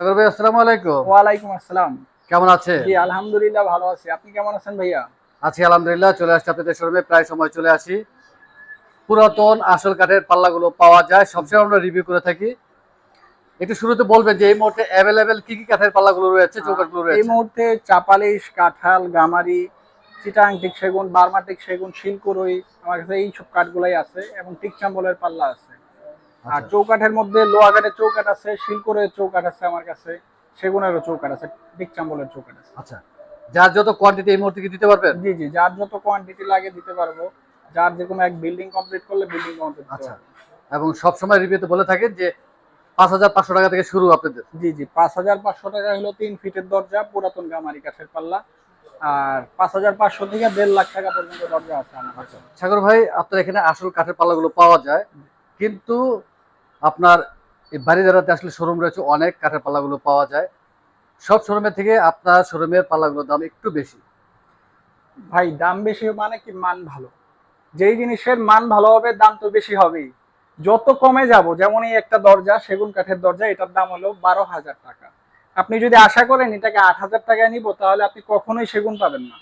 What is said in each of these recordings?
সাগর ভাই আসসালামু আলাইকুম। ওয়ালাইকুম আসসালাম। কেমন আছে? জি আলহামদুলিল্লাহ ভালো আছি। আপনি কেমন আছেন ভাইয়া? আছি আলহামদুলিল্লাহ চলে আসছি আপনাদের শোরুমে। প্রায় সময় চলে আসি। পুরাতন আসল কাঠের পাল্লাগুলো পাওয়া যায়। সবসময় আমরা রিভিউ করে থাকি। একটু শুরুতে বলবেন যে এই মুহূর্তে অ্যাভেলেবেল কি কি কাঠের পাল্লাগুলো রয়েছে চৌকাঠগুলো এই রয়েছে মুহূর্তে চাপালিশ কাঁঠাল গামারি চিটাং টিক সেগুন বার্মাটিক সেগুন শিলকুরই আমার কাছে এইসব কাঠগুলাই আছে এবং টিকচাম্বলের পাল্লা আছে। আর আচ্ছা, চৌকাঠের মধ্যে লোহা কাঠের চৌকাঠ আছে শিলকুরের চৌকাঠ আছে আমার কাছে সেগুনেরও চৌকাঠ আছে টিকচাম্বলের চৌকাঠ আছে। আচ্ছা। যার যত কোয়ান্টিটি এই মুহূর্তে কি দিতে পারবেন? জি জি যার যত কোয়ান্টিটি লাগে দিতে পারব। যার যে কোনো এক বিল্ডিং কমপ্লিট করলে বিল্ডিং কমপ্লিট আচ্ছা। এবং সবসময় রিভিউতে বলে থাকেন যে পাঁচ হাজার পাঁচশো টাকা থেকে শুরু আপনাদের। জি জি পাঁচ হাজার পাঁচশো টাকা হলো তিন ফিটের দরজা পুরাতন গামারি কাঠের পাল্লা। আর পাঁচ হাজার পাঁচশো থেকে দেড় লাখ টাকা পর্যন্ত দরজা আছে আমার সাগর ভাই আপনার এখানে আসল কাঠের পাল্লাগুলো পাওয়া যায়। কিন্তু আপনার এই বাড়িদারাতে আসলে শোরুম রয়েছে, অনেক কাঠের পাল্লাগুলো পাওয়া যায়। সব শোরুমের থেকে আপনার শোরুমের পাল্লাগুলোর দাম একটু বেশি। ভাই, দাম বেশি মানে কি? মান ভালো। যেই জিনিসের মান ভালো হবে, দাম তো বেশি হবেই। যত কমে যাব, যেমন এই একটা দরজা, সেগুন কাঠের দরজা, এটার দাম হলো বারো হাজার টাকা। আপনি যদি আশা করেন এটাকে আট হাজার টাকায় নিব, তাহলে আপনি কখনোই সেগুন পাবেন না।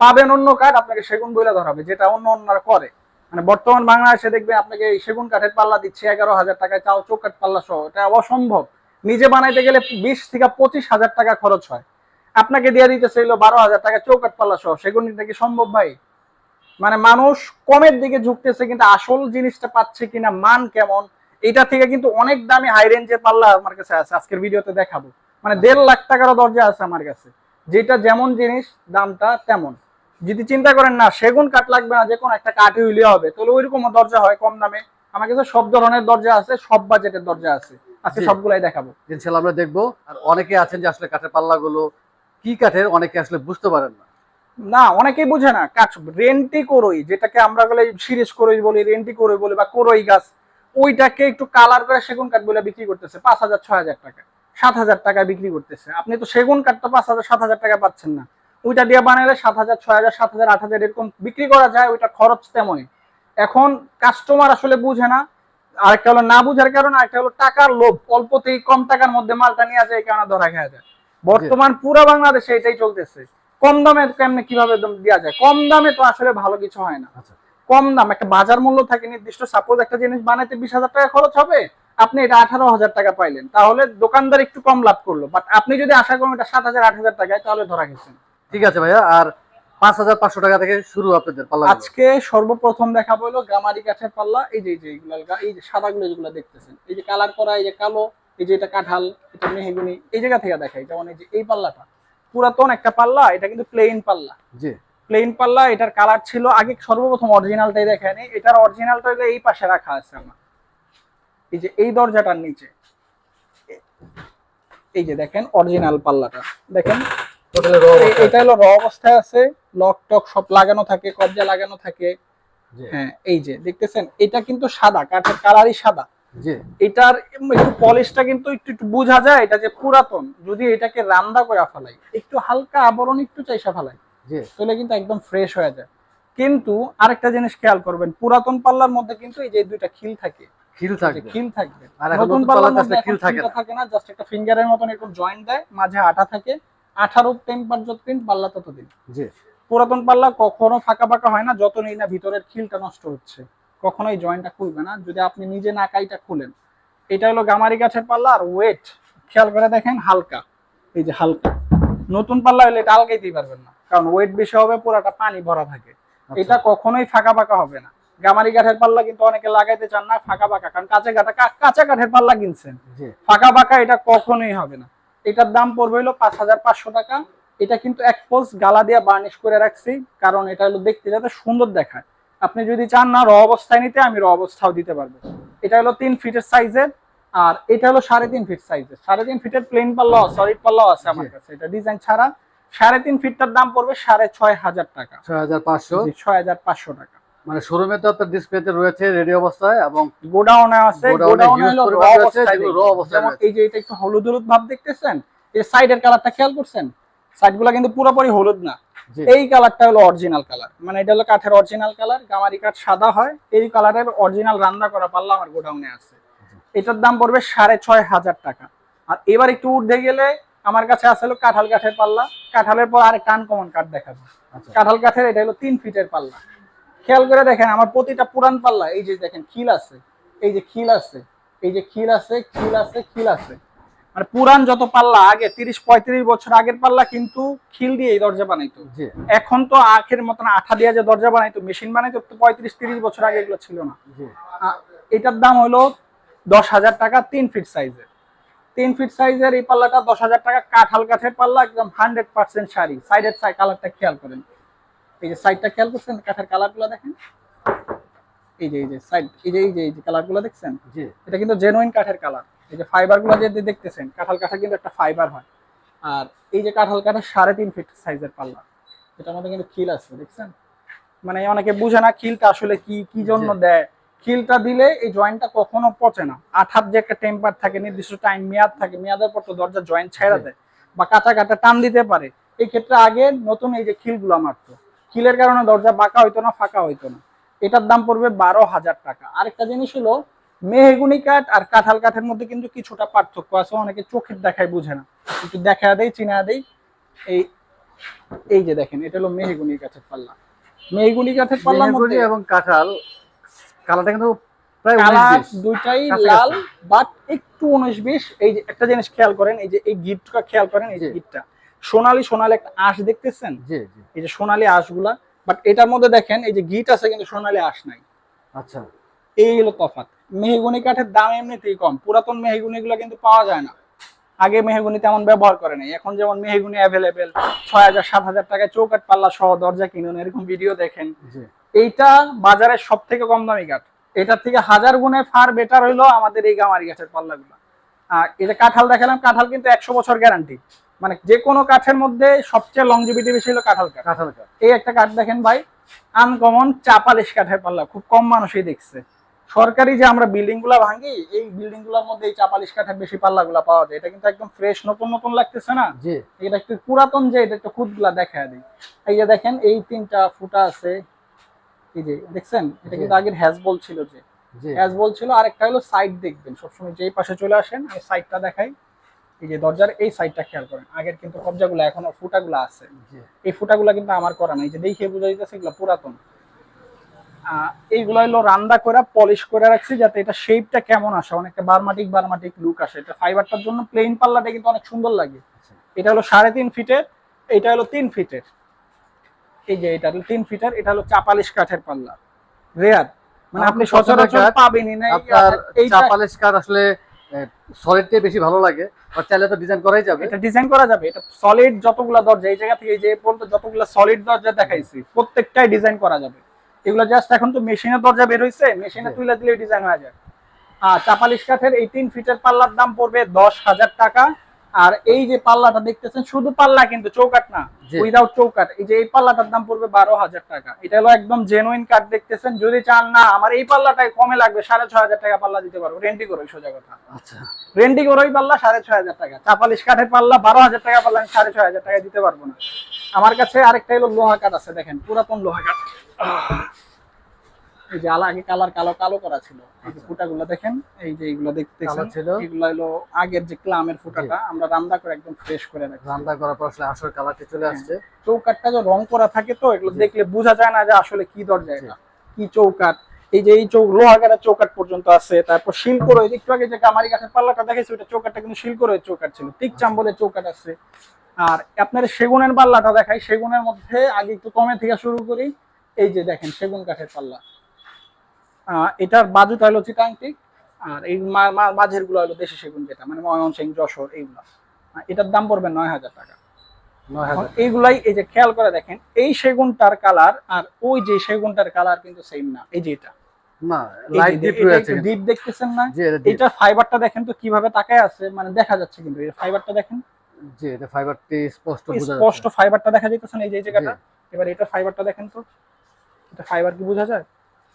পাবেন অন্য কাঠ, আপনাকে সেগুন বইলে ধরাবে, যেটা অন্য অন্যরা করে। মানে বর্তমান বাংলাদেশে দেখবে আপনাকে সেগুন কাঠের পাল্লা দিচ্ছে, এগারো হাজার টাকায় তাও চৌকাঠ পাল্লা সহ। এটা অসম্ভব। নিজে বানাইতে গেলে বিশ থেকে পঁচিশ হাজার টাকা খরচ হয়। আপনাকে দিয়ে দিতে চাইলো বারো হাজার টাকা চৌকাঠ পাল্লা সহ। সেগুন কি সম্ভব ভাই? মানে মানুষ কমের দিকে ঝুঁকতেছে, কিন্তু আসল জিনিসটা পাচ্ছে কিনা, মান কেমন এটা থেকে কিন্তু অনেক দামি হাই রেঞ্জের পাল্লা আমার কাছে আছে। আজকের ভিডিওতে দেখাবো। মানে দেড় লাখ টাকারও দরজা আছে আমার কাছে। যেটা যেমন জিনিস, দামটা তেমন। যদি চিন্তা করেন না সেগুন কাঠ লাগবে না যে কোনো একটা কাঠই হইলে হবে। তাহলে ওইরকম দরজা হয় কম দামে। আমার কাছে সব ধরনের দরজা আছে সব বাজেটের দরজা আছে। আজকে সবগুলাই দেখাবো। ইনশাল্লাহ আমরা দেখব। আর অনেকে আছেন যে আসলে কাঠের পাল্লাগুলো কি কাঠের অনেকে আসলে বুঝতে পারেন না। না অনেকেই বুঝে না। কাঠ রেন্টি করই যেটাকে আমরা বলে সিরিজ করই বলি রেন্টি করই বলি বা করই গাছ ওইটাকে একটু কালার করে সেগুন কাঠ বলে বিক্রি করতেছে। পাঁচ হাজার ছয় হাজার টাকা সাত হাজার টাকা বিক্রি করতেছে। আপনি তো সেগুন কাঠটা পাঁচ হাজার সাত হাজার টাকা পাচ্ছেন না। ওইটা দিয়ে বানালে সাত হাজার ছয় হাজার সাত হাজার আট হাজার এরকম বিক্রি করা যায় ওইটা খরচ তেমনই। এখন কাস্টমার আসলে বুঝে না। আরেকটা হলো না বুঝার কারণ আরেকটা হলো টাকার লোভ। অল্পতেই কম টাকার মধ্যে মালটা নিয়ে যায় এই কারণে ধরা খেয়ে যায়। বর্তমান পুরো বাংলাদেশে এটাই চলতেছে। কম দামে কেমনে কীভাবে দেওয়া যায়? কম দামে তো আসলে ভালো কিছু হয় না। আচ্ছা। কম দাম একটা বাজার মূল্য থাকে নির্দিষ্ট সাপোজ একটা জিনিস বানাইতে বিশ হাজার টাকা খরচ হবে আপনি এটা আঠারো হাজার টাকা পাইলেন। তাহলে দোকানদার একটু কম লাভ করল। বাট আপনি যদি আশা করেন এটা সাত হাজার আট হাজার টাকায় তাহলে ধরা গেছেন ঠিক আছে ভাইয়া আর পাঁচ হাজার পাঁচশো টাকা থেকে শুরু আপনাদের পাল্লা আজকে সর্বপ্রথম দেখাবো হলো গামারি কাঠের পাল্লা এই যে যে এইগুলা এই যে সাদাগুলো যেগুলো দেখতেছেন এই যে কালার করা এই যে কালো এই যে এটা কাঁঠাল এটা মেহগুনি এই জায়গা থেকে দেখাই যেমন এই যে এই পাল্লাটা। পুরাতন একটা পাল্লা এটা কিন্তু প্লেন পাল্লা। জি। প্লেন পাল্লা এটার কালার ছিল আগে সর্বপ্রথম অরিজিনালটাই দেখায়নি এটার অরিজিনালটা এই পাশে রাখা আছে আমার। এই যে এই দরজাটার নিচে। এই যে দেখেন অরিজিনাল পাল্লাটা। দেখেন এটা হলো র অবস্থায় আছে লক টক সব লাগানো থাকে কবজা লাগানো থাকে। হ্যাঁ এই যে দেখতেছেন এটা কিন্তু সাদা কাঠের কালারই সাদা। এটার একটু পলিশটা কিন্তু একটু একটু বোঝা যায় এটা যে পুরাতন যদি এটাকে রান্দা করে ফেলাই একটু হালকা আবরণ একটু চাইসা ফেলাই তাহলে কিন্তু একদম ফ্রেশ হয়ে যায়। কিন্তু আরেকটা জিনিস খেয়াল করবেন পুরাতন পাল্লার মধ্যে কিন্তু এই যে দুইটা খিল থাকে খিল থাকবে। খিল থাকবে। নতুন পাল্লার মধ্যে খিল থাকে না। জাস্ট একটা ফিঙ্গারের মতন এরকম জয়েন্ট দেয় মাঝে আঠা থাকে আঠারো টেম্পার যতদিন পাল্লা ততদিন। জি। পুরাতন পাল্লা কখনো ফাঁকা ফাঁকা হয় না যত নেই না ভিতরের খিলটা নষ্ট হচ্ছে। কখনো এই জয়েন্টটা খুলবে না। যদি আপনি নিজে না কাইটা খুলেন এটা হলো গামারি গাছের পাল্লা আর ওয়েট খেয়াল করে দেখেন হালকা। এই যে হালকা। নতুন পাল্লা হলে এটা আলগাইতেই পারবেন না কারণ ওয়েট বেশি হবে পুরাটা পানি ভরা থাকে। আচ্ছা। এটা কখনোই ফাঁকা ফাঁকা হবে না। গামারি কাঠের পাল্লা কিন্তু অনেকে লাগাইতে চান না ফাঁকা ফাঁকা কারণ কাঁচা কাঠা কাঁচা কাঠের পাল্লা কিনছেন। ফাঁকা ফাঁকা এটা কখনোই হবে না। এটার দাম পড়বে হলো পাঁচ হাজার পাঁচশো টাকা। এটা কিন্তু এক পোস্ট গালা দিয়ে বার্নিশ করে রাখছি কারণ এটা হলো দেখতে যাতে সুন্দর দেখায়। আপনি যদি চান না র অবস্থায় নিতে আমি র অবস্থাও দিতে পারব। এটা হলো তিন ফিটের সাইজের আর এটা হলো সাড়ে তিন ফিট সাইজের সাড়ে তিন ফিটের প্লেন পাল্লাও সলিড পাল্লাও আছে আমার কাছে। এটা ডিজাইন ছাড়া সাড়ে তিন ফিটটার দাম পড়বে সাড়ে ছয় হাজার টাকা। ছয় হাজার পাঁচশো। ছয় হাজার পাঁচশো টাকা। মানে শোরুমে তো আপনার ডিসপ্লেতে রয়েছে রেডি অবস্থায় এবং গোডাউনে আছে গোডাউনে হলো র অবস্থায় দেখবেন। অবস্থায় যেমন এই যে এটা একটু হলুদ হলুদ ভাব দেখতেছেন এই সাইডের কালারটা খেয়াল করছেন? সাইডগুলো কিন্তু পুরোপুরি হলুদ না। এই কালারটা হলো অরিজিনাল কালার মানে এটা হলো কাঠের অরিজিনাল কালার গামারি কাঠ সাদা হয়। এই কালারের অরিজিনাল রান্না করা পাল্লা আমার গোডাউনে আছে। এটার দাম পড়বে সাড়ে ছয় হাজার টাকা। আর এবার একটু উঠে গেলে আমার কাছে আসলে কাঁঠাল কাঠের পাল্লা। কাঁঠালের পর আরেকটা আনকমন কাঠ দেখাবো। আচ্ছা। কাঁঠাল কাঠের এটা হলো তিন ফিটের পাল্লা। খেয়াল করে দেখেন আমার প্রতিটা পুরান পাল্লা এই যে দেখেন খিল আছে এই যে খিল আছে এই যে খিল আছে খিল আছে খিল আছে। মানে পুরান যত পাল্লা আগে তিরিশ পঁয়ত্রিশ বছর আগের পাল্লা কিন্তু খিল দিয়ে এই দরজা বানাইতো। এখন তো আখের মতন আঠা দিয়ে যে দরজা বানাইতো মেশিন বানাইতো তো পঁয়ত্রিশ তিরিশ বছর আগে এগুলো ছিল না। এটার দাম হলো দশ হাজার টাকা তিন ফিট সাইজের। তিন ফিট সাইজের এই পাল্লাটা দশ হাজার টাকা কাঁঠাল কাঠের পাল্লা একদম হান্ড্রেড পার্সেন্ট শাড়ি। সাইডের সাইড কালারটা খেয়াল করেন। এই যে সাইডটা খেয়াল করছেন? কাঠের কালারগুলো দেখেন। এই যে এই যে সাইড এই যে এই যে এই যে কালারগুলো দেখছেন? এটা কিন্তু জেনুইন কাঠের কালার এই যে ফাইবারগুলো যে দেখতেছেন কাঁঠাল কাঠের কিন্তু একটা ফাইবার হয়। আর এই যে কাঁঠাল কাঠের সাড়ে তিন ফিট সাইজের পাল্লা এটার মধ্যে কিন্তু খিল আছে দেখছেন? মানে অনেকে বুঝে না খিলটা আসলে কি কি জন্য দেয়। খিলটা দিলে এই জয়েন্টটা কখনো পচে না। আঠার যে একটা টেম্পার থাকে নির্দিষ্ট টাইম মেয়াদ থাকে মেয়াদের পর তো দরজা জয়েন্ট ছেড়ে দেয়। বা কাঁচা কাটা টান দিতে পারে। এই ক্ষেত্রে আগে নতুন এই যে খিলগুলো মারতো। খিলের কারণে দরজা বাঁকা হইতো না ফাঁকা হইতো না। এটার দাম পড়বে বারো হাজার টাকা। আরেকটা জিনিস হলো মেহগুনি কাঠ আর কাঁঠাল কাঠের মধ্যে কিন্তু কিছুটা পার্থক্য আছে অনেকে চোখের দেখায় বুঝে না। একটু দেখা দেই চিনা দেই। এই এই যে দেখেন এটা হলো মেহেগুনি কাঠের পাল্লা। মেহেগুনি কাঠের পাল্লার মেহগনি মধ্যে এবং কাঁঠাল কালারটা কিন্তু প্রায় কালার 19 20 দুইটাই লাল বাট একটু উনিশ বিশ। এই যে একটা জিনিস খেয়াল করেন এই যে এই গিটটা খেয়াল করেন এই যে জি। সোনালি সোনালি একটা আঁশ দেখতেছেন? জি জি। এই যে সোনালি আঁশগুলা বাট এটার মধ্যে দেখেন এই যে গিট আছে কিন্তু সোনালি আঁশ নাই। আচ্ছা। এই হলো তফাৎ। মেহগুনি কাঠের দাম এমনিতেই কম। পুরাতন মেহগুনি গুলো কিন্তু পাওয়া যায় না। আগে মেহগুনি তেমন ব্যবহার করে নাই। এখন যেমন মেহগুনি অ্যাভেলেবেল ছয় হাজার সাত হাজার টাকায় চৌকাট পাল্লা সহ দরজা কিনুন এরকম ভিডিও দেখেন। এইটা বাজারের সব থেকে কম দামি কাঠ। এটার থেকে হাজার গুণে ফার বেটার হইল আমাদের এই গামারি কাঠের পাল্লাগুলো। আর এটা কাঁঠাল দেখালাম কাঁঠাল কিন্তু একশো বছর গ্যারান্টি মানে যে কোনো কাঠের মধ্যে সবচেয়ে লংজিভিটি বেশি হলো কাঁঠাল কাঠ। কাঁঠাল কাঠ। এই একটা কাঠ দেখেন ভাই আনকমন চাপালিশ কাঠের পাল্লা খুব কম মানুষই দেখছে। সরকারি যে আমরা বিল্ডিংগুলা ভাঙি এই বিল্ডিংগুলোর মধ্যে এই চাপালিশ কাঠের বেশি পাল্লা গুলা পাওয়া যায়। এটা কিন্তু একদম ফ্রেশ নতুন নতুন লাগতেছে না? জি। এটা একটু পুরাতন যে এটা একটু খুদগুলা দেখা দিই। এই যে দেখেন এই তিনটা ফুটা আছে। এই যে দেখছেন? এটা কিন্তু। আগের হ্যাজবল ছিল যে। জি। হ্যাজবল ছিল আরেকটা হলো সাইড দেখবেন। সবসময় যেই পাশে চলে আসেন আমি সাইডটা দেখাই। এই যে দরজার এই সাইডটা খেয়াল করেন আগের কিন্তু কবজাগুলো এখনও ফুটাগুলো আছে। এই ফুটাগুলো কিন্তু আমার করা নাই যে দেখে বোঝা যাইতেছে এগুলো পুরাতন। এইগুলো হলো রান্না করে পলিশ করে রাখছি যাতে এটা শেপটা কেমন আসে অনেকটা বারমাটিক বারমাটিক লুক আসে। এটা ফাইবারটার জন্য প্লেন পাল্লাটা কিন্তু অনেক সুন্দর লাগে। আচ্ছা। এটা হলো সাড়ে তিন ফিটের এটা হলো তিন ফিটের। এই যে এটা হলো তিন ফিটের এটা হলো চাপালিশ কাঠের পাল্লা। রেয়ার। মানে আপনি সচরাচর। পাবেনই না। চাপালিশ কাঠ আসলে সলিডটাই বেশি ভালো লাগে আর চাইলে তো ডিজাইন করাই যাবে। এটা ডিজাইন করা যাবে এটা সলিড যতগুলা দরজা এই জায়গা থেকে এই যে পর্যন্ত যতগুলা সলিড দরজা দেখাইছি প্রত্যেকটাই ডিজাইন করা যাবে। এগুলো জাস্ট এখন তো মেশিনের দরজা বের হইছে মেশিনে তুলে দিলে ডিজাইন হয়ে যায়। আর চাপালিশ কাঠের এই তিন ফিটের পাল্লার দাম পড়বে দশ হাজার টাকা। আর এই যে পাল্লাটা দেখতেছেন শুধু পাল্লা কিন্তু চৌকাট না। উইদাউট চৌকাট এই যে এই পাল্লাটার দাম পড়বে বারো হাজার টাকা। এটা হলো একদম জেনুইন কাঠ দেখতেছেন। যদি চান না আমার এই পাল্লাটাই কমে লাগবে সাড়ে ছয় হাজার টাকা পাল্লা দিতে পারব। রেন্টি করে সোজা কথা। আচ্ছা। রেন্টি করোই পাল্লা সাড়ে ছয় হাজার টাকা। চাপালিশ কাঠের পাল্লা বারো হাজার টাকা পাল্লা আমি সাড়ে ছয় হাজার টাকা দিতে পারব না। আমার কাছে আরেকটা হলো লোহা কাঠ আছে দেখেন পুরাতন লোহা কাঠ। এই যে আগে কালার কালো কালো করা ছিল। এই যে ফুটাগুলো দেখেন এই যে এইগুলো দেখতেছেন ছিল। এগুলো হলো আগের যে ক্লামের ফুটাটা আমরা রান্না করে একদম ফ্রেশ করে রাখি রান্না করার পর আসলে আসল কালারটি চলে আসছে। চৌকাটটা যে রং করা থাকে তো এগুলো দেখলে বোঝা যায় না যে আসলে কি দরজা এটা কি চৌকাট এই যে এই চৌক লোহা কাঠের চৌকাট পর্যন্ত আছে তারপর শিল করে একটু আগে যে কামারি কাঠের পাল্লাটা দেখেছি ওটা চৌকাটটা কিন্তু শিল করে চৌকাট ছিল। টিক চাম্বলের চৌকাট আছে। আর আপনার সেগুনের পাল্লাটা দেখাই সেগুনের মধ্যে আগে একটু কমে থেকে শুরু করি। এই যে দেখেন সেগুন কাঠের পাল্লা। এটার বাজুটা হলো চিটাংটিক আর এই মাঝেরগুলো হলো দেশি সেগুন যেটা মানে ময়মনসিং যশোর এইগুলো। এটার দাম পড়বে নয় হাজার টাকা। এইগুলাই এই যে খেয়াল করে দেখেন এই সেগুনটার কালার আর ওই যে সেগুনটার কালার কিন্তু সেম না এই যে এটা। ডিপ দেখতেছেন না? এটা ফাইবারটা দেখেন তো কীভাবে তাকায় আছে মানে দেখা যাচ্ছে কিন্তু এই ফাইবারটা দেখেন। জি এটা ফাইবারটি স্পষ্ট বোঝা স্পষ্ট ফাইবারটা দেখা যাইতেছে না এই যে জায়গাটা। এবার এটা ফাইবারটা দেখেন তো এটা ফাইবার কি বোঝা যায়?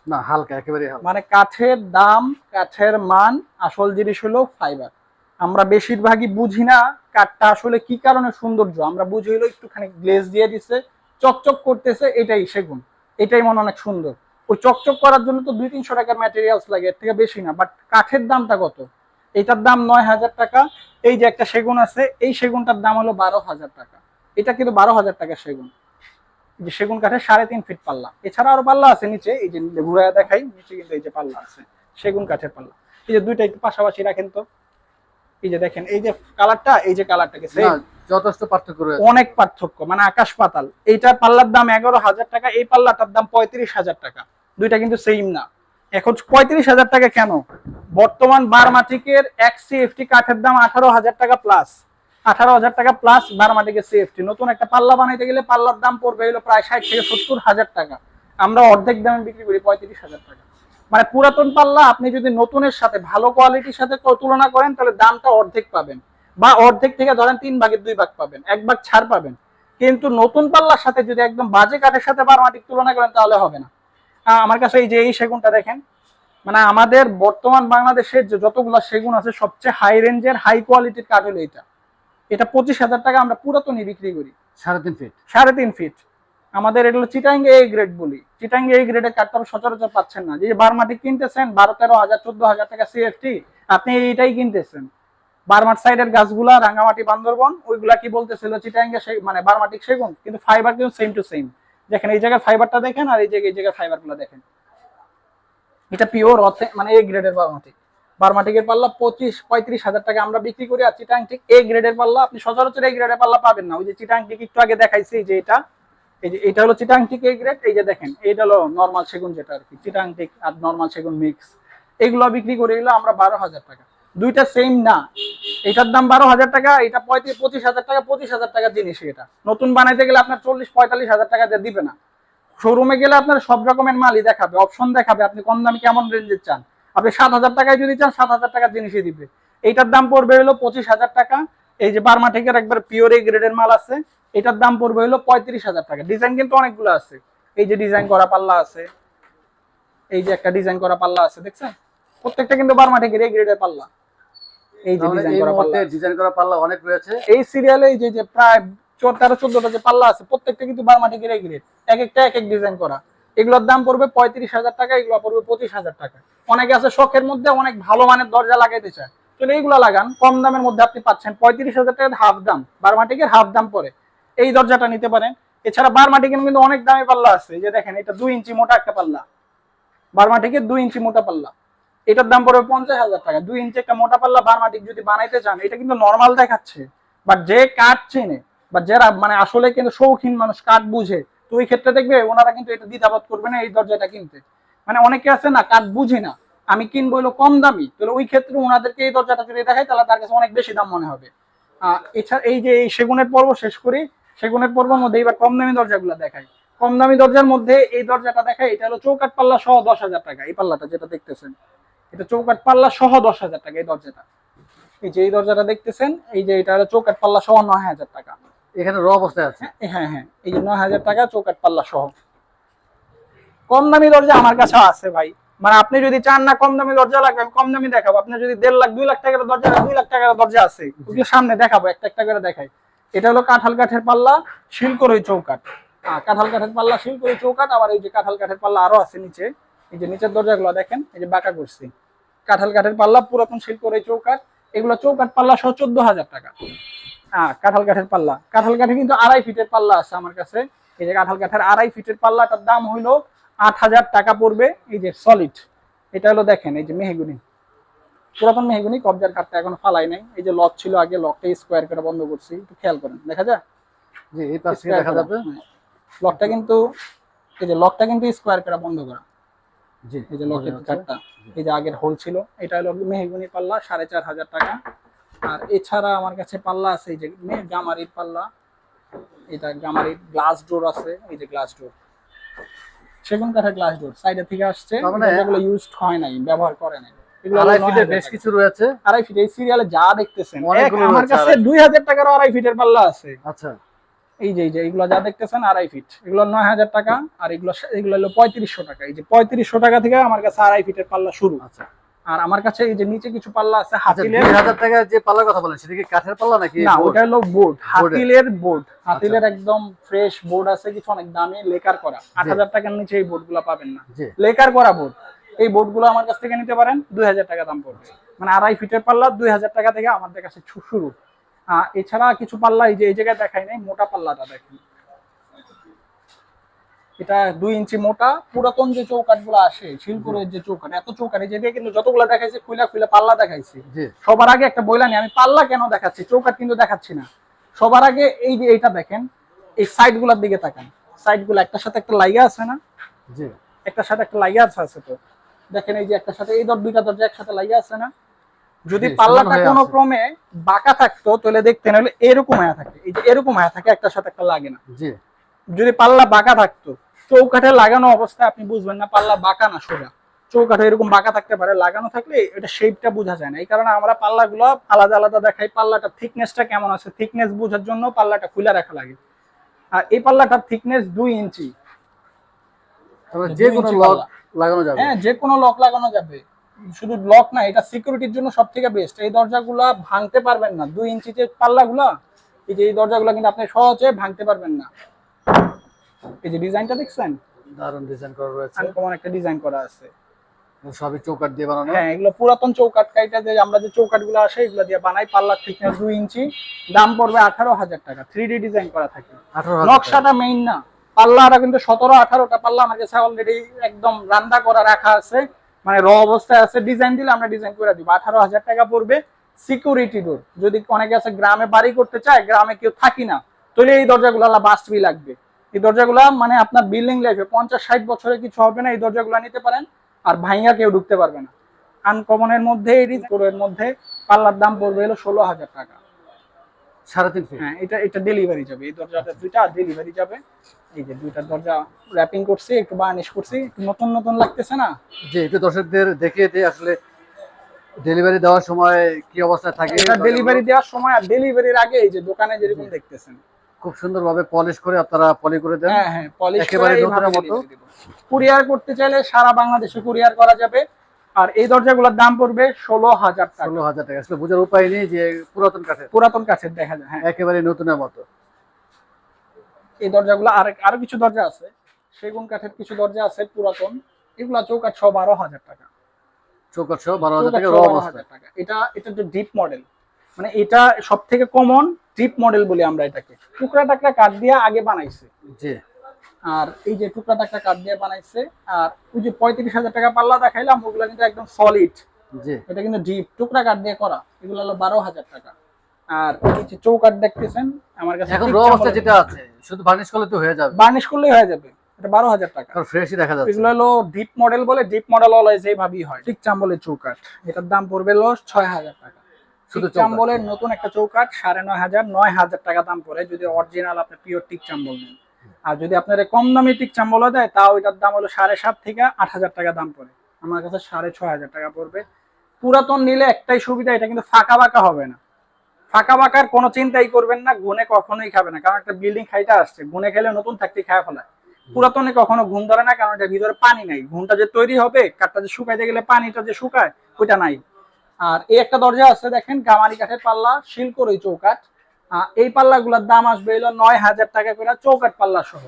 না, হালকা একেবারে মানে কাঠের দাম, কাঠের মান, আসল জিনিস হলো ফাইবার আমরা বেশিরভাগই বুঝি না কাঠটা আসলে কি কারণে সৌন্দর্য। আমরা বুঝি হলো একটুখানি গ্লেজ দিয়ে দিছে, চকচক করতেছে, এটাই সেগুন। এটাই মনে অনেক সুন্দর। ওই চকচক করার জন্য তো দুই তিনশো টাকার ম্যাটেরিয়ালস লাগে, এর থেকে বেশি না। বাট কাঠের দামটা কত? এটার দাম নয় হাজার টাকা। এই যে একটা সেগুন আছে, এই সেগুনটার দাম হলো বারো হাজার টাকা। এটা কিন্তু বারো হাজার টাকা সেগুন। যে সেগুন কাঠের সাড়ে তিন ফিট পাল্লা। এছাড়া আরও পাল্লা আছে নিচে এই যে ঘুরায় দেখাই নিচে কিন্তু এই যে পাল্লা আছে সেগুন কাঠের পাল্লা। এই যে দুইটা একটু পাশাপাশি রাখেন তো। এই যে দেখেন এই যে কালারটা এই যে কালারটাকে যথেষ্ট পার্থক্য রয়েছে। অনেক পার্থক্য মানে আকাশ পাতাল। এইটা পাল্লার দাম এগারো হাজার টাকা এই পাল্লাটার দাম পঁয়ত্রিশ হাজার টাকা। দুইটা কিন্তু সেম না। এখন পঁয়ত্রিশ হাজার টাকা কেন? বর্তমান বারমাটিকের এক সিএফটি কাঠের দাম আঠারো হাজার টাকা প্লাস আঠারো হাজার টাকা প্লাস বারমাটিকের সিএফটি নতুন একটা পাল্লা বানাইতে গেলে পাল্লার দাম পড়বে হলো প্রায় ষাট থেকে সত্তর হাজার টাকা। আমরা অর্ধেক দামে বিক্রি করি পঁয়ত্রিশ হাজার টাকা। মানে পুরাতন পাল্লা আপনি যদি নতুনের সাথে ভালো কোয়ালিটির সাথে তুলনা করেন, তাহলে দামটা অর্ধেক পাবেন। বা অর্ধেক থেকে ধরেন তিন ভাগের দুই ভাগ পাবেন, এক ভাগ ছাড় পাবেন। কিন্তু নতুন পাল্লার সাথে যদি একদম বাজে কাঠের সাথে বারমাটিক তুলনা করেন, তাহলে হবে না। আমার কাছে এই যে এই সেগুনটা দেখেন মানে আমাদের বর্তমান বাংলাদেশের যে যতগুলো সেগুন আছে, সবচেয়ে হাই রেঞ্জের হাই কোয়ালিটির কাঠ হলো এটা এটা পঁচিশ হাজার টাকা আমরা পুরাতনই বিক্রি করি। সাড়ে তিন ফিট সাড়ে তিন ফিট আমাদের এগুলো চিটাঙ্গে এই গ্রেড বলি। চিটাঙ্গে এই গ্রেডের কাঠটা সচরাচর পাচ্ছেন না। যে বারমাটি কিনতেছেন বারো তেরো হাজার চোদ্দ হাজার টাকা সিএফটি আপনি এইটাই কিনতেছেন। বারমাট সাইডের গাছগুলা রাঙ্গামাটি বান্দরবন ওইগুলা কি বলতেছিল চিটাঙ্গে সেই মানে বারমাটিক সেগুন? কিন্তু ফাইবার কিন্তু সেম টু সেম দেখেন এই জায়গায় ফাইবারটা দেখেন আর এই জায়গায় এই জায়গায় ফাইবারগুলো দেখেন। এটা পিওর মানে এ গ্রেডের বারমাটিক বারমাটিকের পাল্লা পঁচিশ, পঁয়ত্রিশ হাজার টাকা আমরা বিক্রি করি আর চিটাং ঠিক এ গ্রেডের পাল্লা, আপনি সচরাচর এই গ্রেডের পাল্লা পাবেন না। ওই যে চিটাং ঠিক একটু আগে দেখাইছি যে এটা, এই যে এটা হলো চিটাং ঠিক এ গ্রেড এই যে দেখেন, এইটা হলো নর্মাল সেগুন যেটা আর কি, চিটাং ঠিক আর নর্মাল সেগুন মিক্স এগুলো বিক্রি করে এগুলো আমরা বারো হাজার টাকা। দুইটা সেম না। এটার দাম বারো হাজার টাকা, এটা পঁয়ত্রিশ, পঁচিশ হাজার টাকা, পঁচিশ হাজার টাকা জিনিস এটা। নতুন বানাইতে গেলে আপনার চল্লিশ, পঁয়তাল্লিশ হাজার টাকা দিয়ে দিবে না। শোরুমে গেলে আপনার সব রকমের মালই দেখাবে অপশন দেখাবে, আপনি কম দামি কেমন রেঞ্জের চান। আপনি সাত হাজার টাকায় যদি চান সাত হাজার টাকার জিনিসই দিবে। এইটার দাম পড়বে হলো পঁচিশ হাজার টাকা। এই যে বার্মা বার্মাটেকের একবার পিওর এই গ্রেডের মাল আছে এটার দাম পড়বে হলো পঁয়ত্রিশ হাজার টাকা। ডিজাইন কিন্তু অনেকগুলো আছে। এই যে ডিজাইন করা পাল্লা আছে এই যে একটা ডিজাইন করা পাল্লা আছে দেখছেন? প্রত্যেকটা কিন্তু বার্মা বার্মাটেকের এই গ্রেডের পাল্লা। এই যে ডিজাইন করা পাল্লা ডিজাইন করা পাল্লা অনেক রয়েছে। এই সিরিয়ালে এই যে প্রায় তেরো চোদ্দটা যে পাল্লা আছে প্রত্যেকটা কিন্তু বারমাটিকের এই গ্রেড এক একটা এক এক ডিজাইন করা। এগুলোর দাম পড়বে পঁয়ত্রিশ হাজার টাকা, এগুলো পড়বে পঁচিশ হাজার টাকা। অনেকে আছে শখের মধ্যে অনেক ভালো মানের দরজা লাগাইতে চায়। তাহলে এইগুলো লাগান, কম দামের মধ্যে আপনি পাচ্ছেন। পঁয়ত্রিশ হাজার টাকার হাফ দাম, বারমাটিকের হাফ দাম পড়ে। এই দরজাটা নিতে পারেন। এছাড়া বারমাটিকের কিন্তু অনেক দামে পাল্লা আছে। যে দেখেন, এটা দুই ইঞ্চি মোটা একটা পাল্লা। বারমাটিকের দুই ইঞ্চি মোটা পাল্লা। এটার দাম পড়বে পঞ্চাশ হাজার টাকা। দুই ইঞ্চি একটা মোটা পাল্লা বারমাটিক যদি বানাইতে চান, এটা কিন্তু নর্মাল দেখাচ্ছে। বাট যে কাঠ চেনে, বা যারা মানে আসলে কিন্তু শৌখিন মানুষ কাঠ বুঝে তো ওই ক্ষেত্রে দেখবে ওনারা কিন্তু এটা দ্বিধাবোধ করবে না, এই দরজাটা কিনতে। মানে অনেকে আছে না, কাঠ বুঝে না, আমি কিনবো হলো কম দামি, তাহলে ওই ক্ষেত্রে ওনাদেরকে এই দরজাটা যদি দেখায়, তাহলে তার কাছে অনেক বেশি দাম মনে হবে। এছাড়া এই যে এই সেগুনের পর্ব শেষ করি, সেগুনের পর্বের মধ্যে এবার কম দামি দরজাগুলো দেখাই। কম দামি দরজার মধ্যে এই দরজাটা দেখায় এটা হলো চৌকাট পাল্লা সহ দশ হাজার টাকা, এই পাল্লাটা যেটা দেখতেছেন। এটা চৌকাট পাল্লা সহ দশ হাজার টাকা এই দরজাটা। এই যে এই দরজাটা দেখতেছেন, এই যে এটা হলো চৌকাট পাল্লা সহ নয় হাজার টাকা। এখানে র অবস্থায় আছে। হ্যাঁ হ্যাঁ হ্যাঁ। এই যে নয় হাজার টাকা চৌকাট পাল্লা সহ। কম দামি দরজা আমার কাছে আছে ভাই। মানে আপনি যদি চান না কম দামি দরজা লাগবে কম দামি দেখাবো। আপনি যদি দেড় লাখ, দুই লাখ টাকার দরজা, দুই লাখ টাকার দরজা আছে ওগুলো সামনে দেখাবো, একটা একটা করে দেখাই। এটা হলো কাঁঠাল কাঠের পাল্লা শিলকরই চৌকাট কাঁঠাল কাঠের পাল্লা শিলকরই চৌকাট আবার এই যে কাঁঠাল কাঠের পাল্লা আরও আছে নিচে। এই যে নিচের দরজাগুলো দেখেন, এই যে বাঁকা করছি। কাঁঠাল কাঠের পাল্লা, পুরাতন শিলকরই চৌকাট এগুলো চৌকাট পাল্লা সহ চোদ্দ হাজার টাকা। হ্যাঁ কাঁঠাল কাঠের পাল্লা। কাঁঠাল কাঠে কিন্তু আড়াই ফিটের পাল্লা আছে আমার কাছে। এই যে কাঁঠাল কাঠের আড়াই ফিটের পাল্লাটার দাম হইল আট হাজার টাকা পড়বে। এই যে সলিড এটা হলো দেখেন এই যে মেহেগুনি। পুরাতন মেহগুনি কবজার কাঠটা এখন ফালাই নাই। এই যে লক ছিল আগে লকটা স্কোয়ার করে বন্ধ করছি একটু খেয়াল করেন দেখা যায়? জি এই পাশ দেখা যাবে। হ্যাঁ। লকটা কিন্তু এই যে লকটা কিন্তু স্কোয়ার করে বন্ধ করা। জি এই যে লকের কাঠটা এই যে আগের হোল ছিল এটা হলো মেহগুনি পাল্লা সাড়ে চার হাজার টাকা। আর এছাড়া আমার কাছে পাল্লা আছে এই যে গামারির পাল্লা। এটা গামারির গ্লাস ডোর আছে এই যে গ্লাস ডোর সেগুন কাঠের গ্লাস ডোর সাইডে থেকে আসছে মানে- ইউজ হয় নাই ব্যবহার করে নাই। আড়াই হলো ফিটে 9,000 বেশ কিছু রয়েছে। আড়াই ফিট এই সিরিয়ালে যা দেখতেছেন আমার কাছে দুই হাজার টাকার আড়াই ফিটের পাল্লা আছে। আচ্ছা। এই যে এই যে এগুলো যা দেখতেছেন আড়াই ফিট এগুলো নয় হাজার টাকা আর এগুলো এগুলো হলো পঁয়ত্রিশশো টাকা। এই যে পঁয়ত্রিশশো টাকা থেকে আমার কাছে আড়াই ফিটের পাল্লা শুরু। আচ্ছা। আর আমার কাছে এই যে নিচে কিছু পাল্লা আছে আচ্ছা হাতিলের দুই হাজার টাকা যে পাল্লার কথা বলেন সেটা কি কাঠের পাল্লা নাকি না ওটা হলো বোর্ড হাতিলের বোর্ড। হাতিলের একদম ফ্রেশ বোর্ড আছে কিছু অনেক দামি লেকার করা। আট হাজার টাকার নিচে এই বোর্ডগুলা পাবেন না। লেকার করা বোর্ড। এই বোর্ডগুলো আমার কাছ থেকে নিতে পারেন দুই হাজার টাকা দাম পড়বে। মানে আড়াই ফিটের পাল্লা দুই হাজার টাকা থেকে আমাদের কাছে শুরু। আহ, এছাড়া কিছু পাল্লা এই যে এই জায়গায় দেখাই নাই মোটা পাল্লাটা দেখেন। এটা দুই ইঞ্চি মোটা পুরাতন যে চৌকাটগুলো আসে শিলপুরের যে চৌকাট এত চৌকাট যে দিয়ে কিন্তু যতগুলো দেখাইছে খুলে খুলে পাল্লা দেখাইছি। সবার আগে একটা বইলা নিয়ে আমি পাল্লা কেন দেখাচ্ছি? চৌকাট কিন্তু দেখাচ্ছি না। সবার আগে এই যে এইটা দেখেন এই সাইডগুলার দিকে তাকান। সাইডগুলো একটার সাথে একটা লাইগা আছে না? জি। একটার সাথে একটা লাইয়া আছে তো? দেখেন এই যে একটার সাথে এই দর দুইটা দরজা একসাথে লাইয়া আছে না? যদি পাল্লাটা কোনো ক্রমে বাঁকা থাকতো তাহলে দেখতেন হলে এরকম হয়ে থাকে। এই যে এরকম হয়ে থাকে একটার সাথে একটা লাগে না। জি। যদি পাল্লা বাঁকা থাকতো চৌকাঠে লাগানো অবস্থায় আপনি বুঝবেন না পাল্লা বাঁকা না সোজা। চৌকাঠে এরকম বাঁকা থাকতে পারে লাগানো থাকলে এটা শেপটা বোঝা যায় না। এই কারণে আমরা পাল্লাগুলো আলাদা আলাদা দেখাই পাল্লাটা থিকনেসটা কেমন আছে থিকনেস বোঝার জন্য পাল্লাটা খুলে রাখা লাগে। আর এই পাল্লাটার থিকনেস দুই ইঞ্চি। যে কোনো লক লাগানো যাবে। হ্যাঁ যে কোনো লক লাগানো যাবে। শুধু লক না এটা সিকিউরিটির জন্য সব থেকে বেস্ট এই দরজাগুলা ভাঙতে পারবেন না। দুই ইঞ্চি যে পাল্লাগুলা এই যে এই দরজাগুলা কিন্তু আপনি সহজে ভাঙতে পারবেন না। এই যে ডিজাইনটা দেখছেন? দারুণ ডিজাইন করা রয়েছে। আনকমন একটা ডিজাইন করা আছে। সবই চৌকাট দিয়ে বানানো? হ্যাঁ এগুলো পুরাতন চৌকাট কাইটা যে আমরা যে চৌকাটগুলো আসে এগুলো দিয়ে বানাই। পাল্লার থিকনেস দুই ইঞ্চি। দাম পড়বে আঠারো হাজার টাকা। থ্রি ডিজাইন করা থাকে। আঠারো হাজার টাকা। নকশাটা মেইন না পাল্লাটা কিন্তু সতেরো আঠারোটা পাল্লা আমার কাছে অলরেডি একদম রান্না করা রাখা আছে। মানে র অবস্থায় আছে। ডিজাইন দিলে আমরা ডিজাইন করে দিব। আঠারো হাজার টাকা পড়বে সিকিউরিটি ডোর যদি অনেকে আছে গ্রামে বাড়ি করতে চায় গ্রামে কেউ থাকি না তাহলে এই দরজাগুলো বাস্টবি লাগবে। এই দরজাগুলো মানে আপনার বিল্ডিং লাইফে পঞ্চাশ ষাট বছরে কিছু হবে না এই দরজাগুলো নিতে পারেন আর ভাইয়া কেউ ঢুকতে পারবে না। আনকমনের মধ্যে এই এর মধ্যে পাল্লার দাম পড়বে হলো ষোলো হাজার টাকা। সাড়ে তিন হ্যাঁ এটা এটা ডেলিভারি যাবে। এই দরজাটা দুইটা ডেলিভারি যাবে। এই যে দুইটা দরজা র্যাপিং করছি একটু বার্নিশ করছি নতুন নতুন লাগতেছে না? যে একটু দর্শকদের দিয়ে আসলে ডেলিভারি দেওয়ার সময় কি অবস্থায় থাকে। এটা ডেলিভারি দেওয়ার সময় আর ডেলিভারির আগে এই যে দোকানে যেরকম দেখতেছেন। খুব সুন্দরভাবে পলিশ করে আপনারা পলি করে দেন। হ্যাঁ হ্যাঁ পলিশ একেবারে করে নতুনের মতো? কুরিয়ার করতে চাইলে সারা বাংলাদেশে কুরিয়ার করা যাবে। আর এই দরজাগুলোর দাম পড়বে ষোলো হাজার টাকা। ষোলো হাজার টাকা। আসলে বোঝার উপায় নেই যে পুরাতন কাঠের। পুরাতন কাছের দেখা যায় হ্যাঁ। একেবারে নতুনের মতো। এই দরজাগুলো আর আরও কিছু দরজা আছে। সেগুন কাঠের কিছু দরজা আছে পুরাতন। এগুলা চৌকাঠ সহ বারো হাজার টাকা। চৌকাঠ সহ বারো হাজার টাকা 12,000 টাকা। এটা এটা যে ডিপ মডেল মানে এটা সব থেকে কমন ডিপ মডেল বলি আমরা এটাকে। টুকরা টাকরা কাঠ দিয়ে আগে বানাইছে। জি। আর এই যে টুকরা টাকরা কাঠ দিয়ে বানাইছে আর ওই যে পঁয়ত্রিশ হাজার টাকা পাল্লা দেখাইলাম ওগুলো কিন্তু একদম সলিড জি। এটা কিন্তু ডিপ টুকরা কাঠ দিয়ে করা। এগুলো হলো বারো হাজার টাকা। আর এই যে চৌকাঠ দেখতেছেন আমার কাছে এখন র অবস্থায় যেটা আছে শুধু বার্নিশ করলে তো হয়ে যাবে। বার্নিশ করলেই হয়ে যাবে। এটা বারো হাজার টাকা। ফ্রেশই দেখা যাচ্ছে। এগুলো হলো ডিপ মডেল বলে ডিপ মডেল অলওয়েজ এইভাবেই হয়। ঠিক চাম্বলের চৌকাঠ। এটার দাম পড়বে হলো ছয় হাজার টিক। চাম্বলের নতুন একটা চৌকাঠ সাড়ে নয় হাজার নয় হাজার টাকা দাম পড়ে। যদি অরিজিনাল আপনি পিওর টিক চাম্বল নেন। আর যদি আপনার কম দামি টিক চাম্বল দেয় তাও এটার দাম হলো সাড়ে সাত থেকে আট হাজার টাকা দাম পড়ে। আমার কাছে সাড়ে ছয় হাজার টাকা পড়বে। পুরাতন নিলে একটাই সুবিধা এটা কিন্তু ফাঁকা বাঁকা হবে না। ফাঁকা বাঁকার কোনো চিন্তাই করবেন না গুনে কখনোই খাবে না। কারণ একটা বিল্ডিং খাইটা আসছে গুনে খেলে নতুন থাকতে খায় ফেলায়। পুরাতনে কখনো ঘুম ধরে না কারণ এটার ভিতরে পানি নাই। ঘুমটা যে তৈরি হবে কাঠটা যে শুকাইতে গেলে পানিটা যে শুকায় ওইটা নাই। আর এই একটা দরজা আছে দেখেন গামারি কাঠের পাল্লা শিলকর ওই চৌকাঠ এই পাল্লাগুলোর দাম আসবে হলো নয় হাজার টাকা করে চৌকাঠ পাল্লা সহ।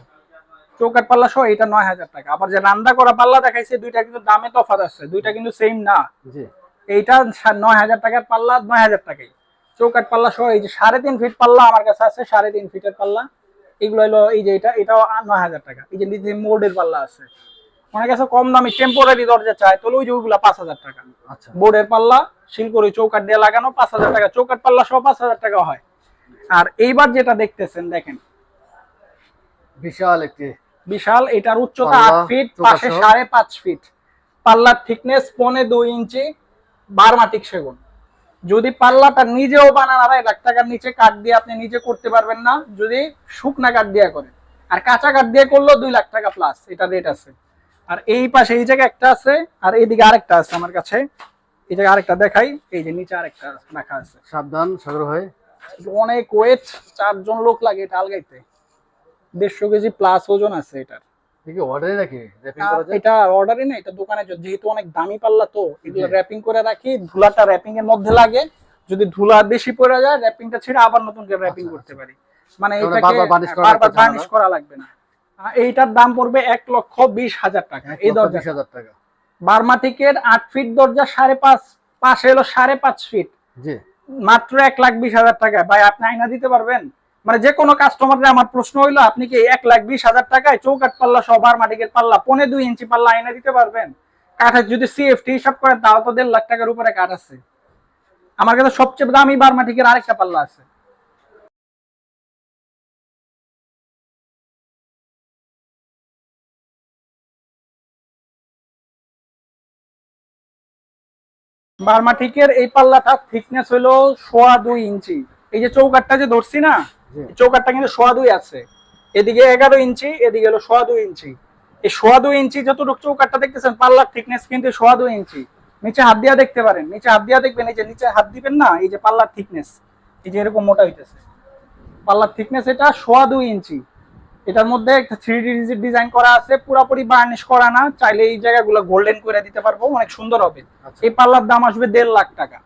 চৌকাঠ পাল্লা সহ এটা নয় হাজার টাকা। আবার যে রান্না করা পাল্লা দেখাইছে দুইটা কিন্তু দামে তফাৎ আছে। দুইটা কিন্তু সেম না। এইটা নয় হাজার টাকার পাল্লা নয় হাজার টাকাই। চৌকাঠ পাল্লা সহ এই যে সাড়ে তিন ফিট পাল্লা আমার কাছে আছে সাড়ে তিন ফিটের পাল্লা। এগুলো হলো এই যে এটা এটাও নয় হাজার টাকা। এই যে নিচে মোল্ডের পাল্লা আছে। অনেক কাছে কম দামি টেম্পোরারি দরজা চায় তাহলে ওই যে ওইগুলা পাঁচ হাজার টাকা। আচ্ছা। বোর্ডের পাল্লা শিলকরি চৌকাঠ দিয়ে লাগানো পাঁচ হাজার টাকা চৌকাঠ পাল্লা সহ পাঁচ হাজার টাকা হয়। আর এইবার যেটা দেখতেছেন দেখেন। বিশাল একটি বিশাল এটার উচ্চতা আট ফিট পাশে সাড়ে পাঁচ ফিট পাল্লার থিকনেস পনে দুই ইঞ্চি বারমাটিক সেগুন। যদি পাল্লাটা নিজেও বানান আড়াই লাখ টাকার নিচে কাঠ দিয়ে আপনি নিজে করতে পারবেন না যদি শুকনা কাঠ দিয়ে করেন। আর কাঁচা কাঠ দিয়ে করলেও দুই লাখ টাকা প্লাস এটা রেট আছে। আর এই পাশে এই জায়গায় একটা আছে আর এইদিকে আরেকটা আছে আমার কাছে। এই জায়গায় আরেকটা দেখাই এই যে নিচে আরেকটা রাখা আছে। সাবধান সাগর হয়ে অনেক ওয়েট চারজন লোক লাগে এটা আলগাইতে। দেড়শো কেজি প্লাস ওজন আছে এটার। নাকি? এটা না এটা দোকানে যেহেতু অনেক দামি পাল্লা তো এগুলো র্যাপিং করে রাখি ধুলাটা র্যাপিং এর মধ্যে লাগে। যদি ধুলা বেশি পড়ে যায় র্যাপিংটা ছেড়ে আবার নতুন করে র্যাপিং আচ্ছা, করতে পারি। মানে এটাকে বারবার করা লাগবে না। এইটার দাম পড়বে এক লক্ষ বিশ হাজার টাকা। এই দরজা হাজার টাকা। বার্মাটিকের আট ফিট দরজা সাড়ে পাঁচ পাশে হলো সাড়ে পাঁচ ফিট। জি। মাত্র এক লাখ বিশ হাজার টাকা। ভাই আপনি আইনা দিতে পারবেন? মানে যে কোনো কাস্টমারের আমার প্রশ্ন হইল আপনি কি এক লাখ বিশ হাজার টাকায় চৌকাট পাল্লা সহ বার্মাটিকের পাল্লা পনে দুই ইঞ্চি পাল্লা আইনা দিতে পারবেন? কাঠের যদি সিএফটি হিসাব করেন তাও তো দেড় লাখ টাকার উপরে কাঠ আছে। আমার কাছে সবচেয়ে দামি বার্মাটিকের আরেকটা পাল্লা আছে। বার্মাটিকের এই পাল্লাটা থিকনেস হলো সোয়া দুই ইঞ্চি। এই যে চৌকাটটা যে ধরছি না চৌকাটটা কিন্তু সোয়া দুই আছে। এদিকে এগারো ইঞ্চি এদিকে হলো সোয়া দুই ইঞ্চি। এই সোয়া দুই ইঞ্চি যতটুকু চৌকাটটা দেখতেছেন পাল্লার থিকনেস কিন্তু সোয়া দুই ইঞ্চি। নিচে হাত দিয়া দেখতে পারেন নিচে হাত দিয়া দেখবেন এই যে নিচে হাত দিবেন না এই যে পাল্লার থিকনেস এই যে এরকম মোটা হইতেছে। পাল্লার থিকনেস এটা সোয়া দুই ইঞ্চি। এটার মধ্যে একটা থ্রি ডি ডিজাইন করা আছে পুরোপুরি বার্নিশ করা না চাইলে এই জায়গাগুলো গোল্ডেন করে দিতে পারব অনেক সুন্দর হবে। আচ্ছা। এই পাল্লার দাম আসবে দেড় লাখ টাকা।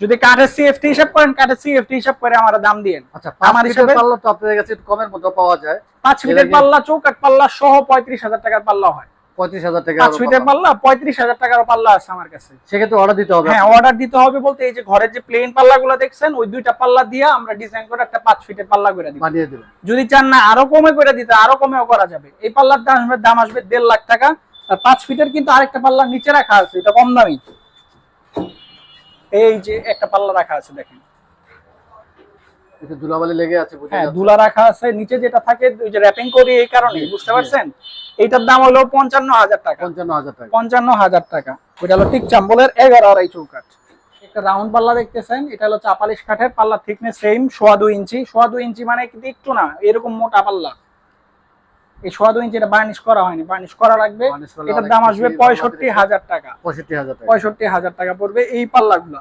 যদি কাঠের সিএফটি হিসাব করেন কাঠের সিএফটি হিসাব করে আমার দাম দিয়েন আচ্ছা আমার হিসাবে পাল্লা তো আপনাদের কাছে একটু কমের মধ্যে পাওয়া যায়। পাঁচ মিটার পাল্লা চৌকাট পাল্লা সহ পঁয়ত্রিশ হাজার টাকার পাল্লা হয়। পঁয়ত্রিশ হাজার টাকা পাঁচ ফিটের পাল্লা। পঁয়ত্রিশ হাজার টাকার পাল্লা আছে আমার কাছে। সেক্ষেত্রে অর্ডার দিতে হবে হ্যাঁ অর্ডার দিতে হবে বলতে এই যে ঘরের যে প্লেন পাল্লা গুলো দেখছেন ওই দুইটা পাল্লা দিয়ে আমরা ডিজাইন করে একটা পাঁচ ফিটের পাল্লা করে দিব। বানিয়ে দেবেন যদি চান না আরও কমে করে দিতে আরও কমেও করা যাবে। এই পাল্লার দাম আসবে দাম আসবে দেড় লাখ টাকা। আর পাঁচ ফিটের কিন্তু আরেকটা পাল্লা নিচে রাখা আছে এটা কম দামি। এই যে একটা পাল্লা রাখা আছে দেখেন। একটু ধুলাবালি লেগে আছে হ্যাঁ যাচ্ছে। রাখা আছে নিচে যেটা থাকে ওই যে র্যাপিং করি এই কারণে বুঝতে পারছেন? এইটার দাম হলো পঞ্চান্ন হাজার টাকা। পঞ্চান্ন হাজার টাকা। পঞ্চান্ন হাজার টাকা। ওইটা হলো ঠিক চাম্বলের এগারো আড়াই চৌকাঠ। একটা রাউন্ড পাল্লা দেখতেছেন এটা হলো চাপালিশ কাঠের পাল্লা থিকনেস সেম সোয়া দুই ইঞ্চি। সোয়া দুই ইঞ্চি মানে কিন্তু একটু না এরকম মোটা পাল্লা। এই সোয়া দুই ইঞ্চি এটা বার্নিশ করা হয়নি। বার্নিশ করা লাগবে। এটার দাম আসবে পঁয়ষট্টি হাজার টাকা। পঁয়ষট্টি হাজার টাকা। পঁয়ষট্টি হাজার টাকা পড়বে এই পাল্লাগুলো।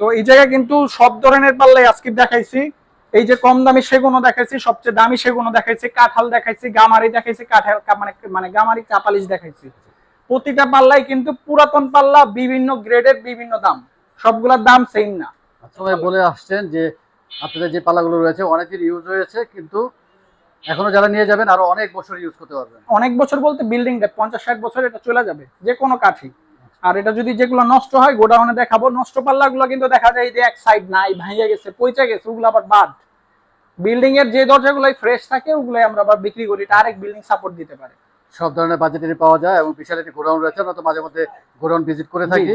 তো এই জায়গায় কিন্তু সব ধরনের পাল্লাই আজকে দেখাইছি। এই যে কম দামি সেগুনও দেখাইছি সবচেয়ে দামি সেগুনও দেখাইছি কাঁঠাল দেখাইছি গামারি দেখাইছি কাঁঠাল মানে মানে গামারি চাপালিশ দেখাইছি। প্রতিটা পাল্লাই কিন্তু পুরাতন পাল্লা বিভিন্ন গ্রেডের বিভিন্ন দাম। সবগুলোর দাম সেম না। সবাই বলে আসছেন যে আপনাদের যে পাল্লাগুলো রয়েছে অনেকের ইউজ হয়েছে কিন্তু এখনও যারা নিয়ে যাবেন আরও অনেক বছর ইউজ করতে পারবেন। অনেক বছর বলতে বিল্ডিং পঞ্চাশ ষাট বছর এটা চলে যাবে যে কোনো কাঠি আর এটা যদি যেগুলো নষ্ট হয় গোডাউনে দেখাবো। নষ্ট পাল্লাগুলো কিন্তু দেখা যায় যে এক সাইড নাই ভাঙিয়ে গেছে পচে গেছে ওগুলো আবার বাদ। বিল্ডিং এর যে দরজাগুলো ফ্রেশ থাকে ওগুলো আমরা আবার বিক্রি করি। এটা আরেক বিল্ডিং সাপোর্ট দিতে পারে। সব ধরনের বাজেটেরই পাওয়া যায় এবং বিশাল একটি গোডাউন রয়েছে। আমরা তো মাঝে মধ্যে গোডাউন ভিজিট করে থাকি।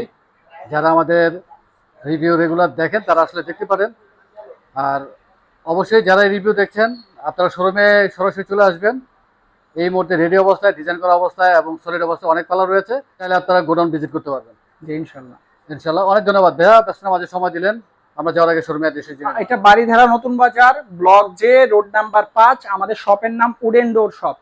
যারা আমাদের রিভিউ রেগুলার দেখেন তারা আসলে দেখতে পারেন। আর অবশ্যই যারা রিভিউ দেখছেন আপনারা শোরুমে সরাসরি চলে আসবেন। এই মুহূর্তে রেডি অবস্থায় ডিজাইন করা অবস্থায় এবং সলিড অবস্থায় অনেক কালার রয়েছে। তাহলে আপনারা গোডাউন ভিজিট করতে পারবেন। জি ইনশাল্লাহ। ইনশাল্লাহ। অনেক ধন্যবাদ। ভাইয়া ব্যস্ত মাঝে সময় দিলেন। আমরা যাওয়ার আগে শোরুমে অ্যাড্রেস জেনে এটা বাড়িধারা নতুন বাজার ব্লক জে রোড নাম্বার পাঁচ আমাদের শপের নাম উডেন ডোর শপ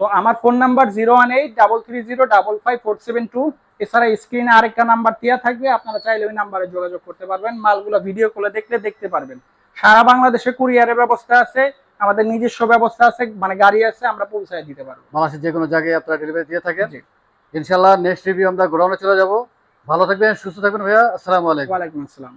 তো আমার phone number zero one eight double three zero double five four seven two এছাড়া স্ক্রিনে আরেকটা নাম্বার দেওয়া থাকবে। আপনারা চাইলে ওই নাম্বারে যোগাযোগ করতে পারবেন। মালগুলো ভিডিও কলে দেখলে দেখতে পারবেন। সারা বাংলাদেশে কুরিয়ারের ব্যবস্থা আছে। আমাদের নিজস্ব ব্যবস্থা আছে মানে গাড়ি আছে আমরা পৌঁছায় দিতে পারব। বাংলাদেশের যে কোনো জায়গায় আপনারা ডেলিভারি দিয়ে থাকেন। ইনশাল্লাহ নেক্সট রিভিউ আমরা গোডাউনে চলে যাব। ভালো থাকবেন সুস্থ থাকবেন ভাইয়া। আসসালামু আলাইকুম। ওয়ালাইকুম আসসালাম।